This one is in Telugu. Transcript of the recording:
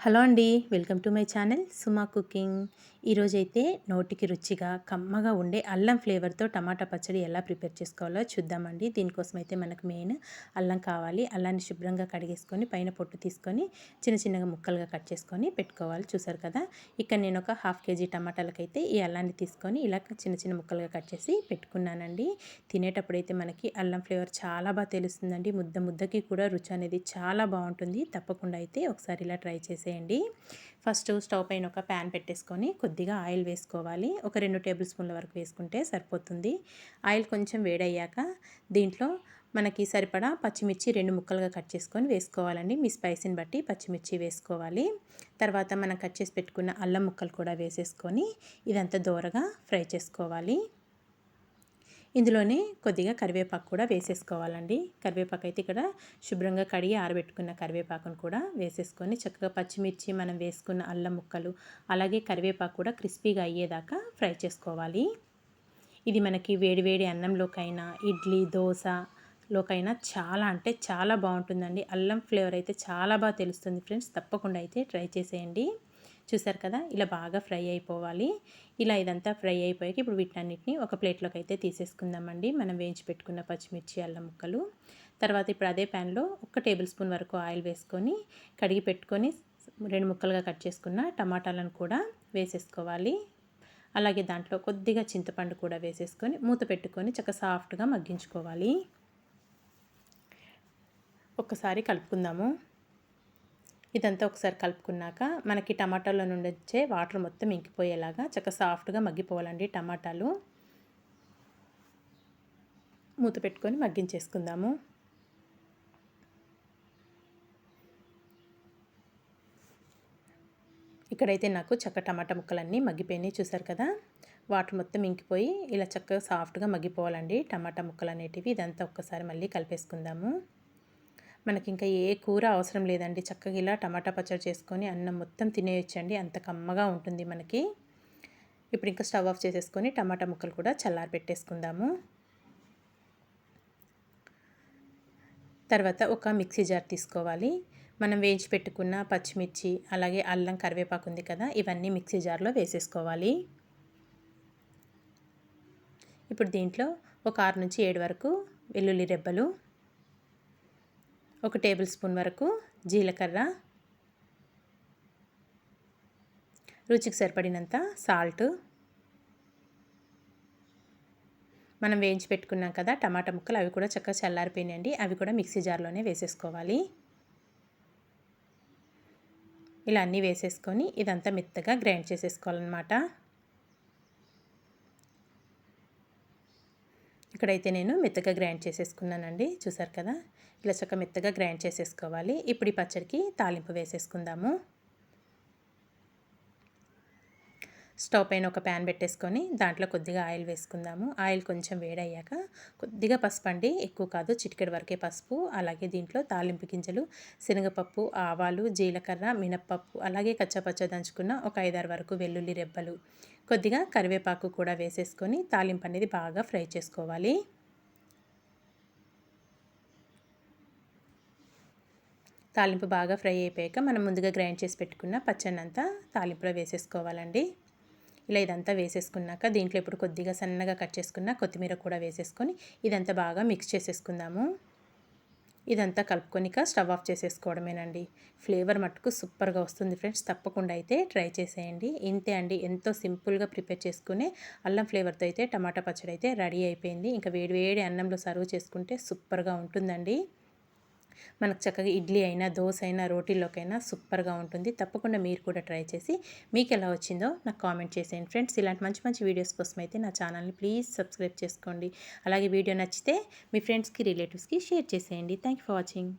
హలో అండి welcome to my channel Suma cooking. ఈరోజైతే నోటికి రుచిగా కమ్మగా ఉండే అల్లం ఫ్లేవర్తో టమాటా పచ్చడి ఎలా ప్రిపేర్ చేసుకోవాలో చూద్దామండి. దీనికోసం అయితే మనకు మెయిన్ అల్లం కావాలి. అల్లాన్ని శుభ్రంగా కడిగేసుకొని పైన పొట్టు తీసుకొని చిన్న చిన్నగా ముక్కలుగా కట్ చేసుకొని పెట్టుకోవాలి. చూసారు కదా? ఇక్కడ నేను ఒక హాఫ్ కేజీ టమాటాలకైతే ఈ అల్లాన్ని తీసుకొని ఇలా చిన్న చిన్న ముక్కలుగా కట్ చేసి పెట్టుకున్నానండి. తినేటప్పుడైతే మనకి అల్లం ఫ్లేవర్ చాలా బాగా తెలుస్తుందండి. ముద్ద ముద్దకి కూడా రుచి అనేది చాలా బాగుంటుంది. తప్పకుండా అయితే ఒకసారి ఇలా ట్రై చేసేయండి. ఫస్ట్ స్టవ్ పైన ఒక ప్యాన్ పెట్టేసుకొని కొద్దిగా ఆయిల్ వేసుకోవాలి. ఒక రెండు టేబుల్ స్పూన్ల వరకు వేసుకుంటే సరిపోతుంది. ఆయిల్ కొంచెం వేడయ్యాక దీంట్లో మనకి సరిపడా పచ్చిమిర్చి రెండు ముక్కలుగా కట్ చేసుకొని వేసుకోవాలండి. మీ స్పైసీని బట్టి పచ్చిమిర్చి వేసుకోవాలి. తర్వాత మనం కట్ చేసి పెట్టుకున్న అల్లం ముక్కలు కూడా వేసేసుకొని ఇదంతా దోరగా ఫ్రై చేసుకోవాలి. ఇందులోనే కొద్దిగా కరివేపాకు కూడా వేసేసుకోవాలండి. కరివేపాకు అయితే ఇక్కడ శుభ్రంగా కడిగి ఆరబెట్టుకున్న కరివేపాకును కూడా వేసేసుకొని చక్కగా పచ్చిమిర్చి మనం వేసుకున్న అల్లం ముక్కలు అలాగే కరివేపాకు కూడా క్రిస్పీగా అయ్యేదాకా ఫ్రై చేసుకోవాలి. ఇది మనకి వేడివేడి అన్నంలోకైనా ఇడ్లీ దోశ లోకైనా చాలా అంటే చాలా బాగుంటుందండి. అల్లం ఫ్లేవర్ అయితే చాలా బాగా తెలుస్తుంది ఫ్రెండ్స్. తప్పకుండా అయితే ట్రై చేసేయండి. చూసారు కదా? ఇలా బాగా ఫ్రై అయిపోవాలి. ఇలా ఇదంతా ఫ్రై అయిపోయాక ఇప్పుడు వీటన్నిటిని ఒక ప్లేట్లోకి అయితే తీసేసుకుందామండి. మనం వేయించి పెట్టుకున్న పచ్చిమిర్చి అల్లం ముక్కలు. తర్వాత ఇప్పుడు అదే ప్యాన్లో ఒక టేబుల్ స్పూన్ వరకు ఆయిల్ వేసుకొని కడిగి పెట్టుకొని రెండు ముక్కలుగా కట్ చేసుకున్న టమాటాలను కూడా వేసేసుకోవాలి. అలాగే దాంట్లో కొద్దిగా చింతపండు కూడా వేసేసుకొని మూత పెట్టుకొని చక్కగా సాఫ్ట్గా మగ్గించుకోవాలి. ఒక్కసారి కలుపుకుందాము. ఇదంతా ఒకసారి కలుపుకున్నాక మనకి టమాటాలో నుండి వచ్చే వాటర్ మొత్తం ఇంకిపోయేలాగా చక్కగా సాఫ్ట్గా మగ్గిపోవాలండి టమాటాలు. మూత పెట్టుకొని మగ్గించేసుకుందాము. ఇక్కడైతే నాకు చక్క టమాటా ముక్కలన్నీ మగ్గిపోయినాయి చూసారు కదా? వాటర్ మొత్తం ఇంకిపోయి ఇలా చక్కగా సాఫ్ట్గా మగ్గిపోవాలండి టమాటా ముక్కలు అనేటివి ఇదంతా ఒక్కసారి మళ్ళీ కలిపేసుకుందాము. మనకి ఇంకా ఏ కూర అవసరం లేదండి. చక్కగా ఇలా టమాటా పచ్చడి చేసుకొని అన్నం మొత్తం తినేయొచ్చండి. అంత కమ్మగా ఉంటుంది మనకి. ఇప్పుడు ఇంకా స్టవ్ ఆఫ్ చేసేసుకొని టమాటా ముక్కలు కూడా చల్లారి పెట్టేసుకుందాము తర్వాత ఒక మిక్సీ జార్ తీసుకోవాలి. మనం వేయించి పెట్టుకున్న పచ్చిమిర్చి అలాగే అల్లం కరివేపాకు ఉంది కదా ఇవన్నీ మిక్సీ జార్లో వేసేసుకోవాలి. ఇప్పుడు దీంట్లో ఒక ఆరు నుంచి ఏడు వరకు వెల్లుల్లి రెబ్బలు ఒక టేబుల్ స్పూన్ వరకు జీలకర్ర. రుచికి సరిపడినంత సాల్ట్. మనం వేయించి పెట్టుకున్నాం కదా టమాటా ముక్కలు అవి కూడా చక్కగా చల్లారిపోయినాయండి. అవి కూడా మిక్సీ జార్లోనే వేసేసుకోవాలి. ఇలా అన్నీ వేసేసుకొని ఇదంతా మెత్తగా గ్రైండ్ చేసేసుకోవాలన్నమాట. ఇక్కడైతే నేను మెత్తగా గ్రైండ్ చేసేసుకున్నానండి. చూసారు కదా? ఇలా చక్క మెత్తగా గ్రైండ్ చేసేసుకోవాలి. ఇప్పుడు ఈ పచ్చడికి తాలింపు వేసేసుకుందాము. స్టవ్ పైన ఒక ప్యాన్ పెట్టేసుకొని దాంట్లో కొద్దిగా ఆయిల్ వేసుకుందాము. ఆయిల్ కొంచెం వేడయ్యాక కొద్దిగా పసుపు అండి ఎక్కువ కాదు చిటికెడు వరకే పసుపు అలాగే దీంట్లో తాలింపు గింజలు శనగపప్పు ఆవాలు జీలకర్ర మినప్పప్పు అలాగే కచ్చపచ్చ దంచుకున్న ఒక ఐదారు వరకు వెల్లుల్లి రెబ్బలు కొద్దిగా కరివేపాకు కూడా వేసేసుకొని తాలింపు అనేది బాగా ఫ్రై చేసుకోవాలి. తాలింపు బాగా ఫ్రై అయిపోయాక మనం ముందుగా గ్రైండ్ చేసి పెట్టుకున్న పచ్చన్నంతా తాలింపులో వేసేసుకోవాలండి. ఇలా ఇదంతా వేసేసుకున్నాక దీంట్లో ఇప్పుడు కొద్దిగా సన్నగా కట్ చేసుకున్న కొత్తిమీర కూడా వేసేసుకొని ఇదంతా బాగా మిక్స్ చేసేసుకుందాము. ఇదంతా కలుపుకొనిక స్టవ్ ఆఫ్ చేసేసుకోవడమేనండి. ఫ్లేవర్ మట్టుకు సూపర్గా వస్తుంది ఫ్రెండ్స్. తప్పకుండా అయితే ట్రై చేసేయండి. ఇంతే అండి. ఎంతో సింపుల్గా ప్రిపేర్ చేసుకునే అల్లం ఫ్లేవర్తో అయితే టమాటా పచ్చడి అయితే రెడీ అయిపోయింది. ఇంకా వేడి వేడి అన్నంలో సర్వ్ చేసుకుంటే సూపర్గా ఉంటుందండి. మనకు చక్కగా ఇడ్లీ అయినా దోశ అయినా రోటీలోకైనా సూపర్గా ఉంటుంది. తప్పకుండా మీరు కూడా ట్రై చేసి మీకు ఎలా వచ్చిందో నాకు కామెంట్ చేసేయండి. ఫ్రెండ్స్ ఇలాంటి మంచి మంచి వీడియోస్ కోసం అయితే నా ఛానల్ని ప్లీజ్ సబ్స్క్రైబ్ చేసుకోండి. అలాగే వీడియో నచ్చితే మీ ఫ్రెండ్స్కి రిలేటివ్స్కి షేర్ చేసేయండి. Thank for watching.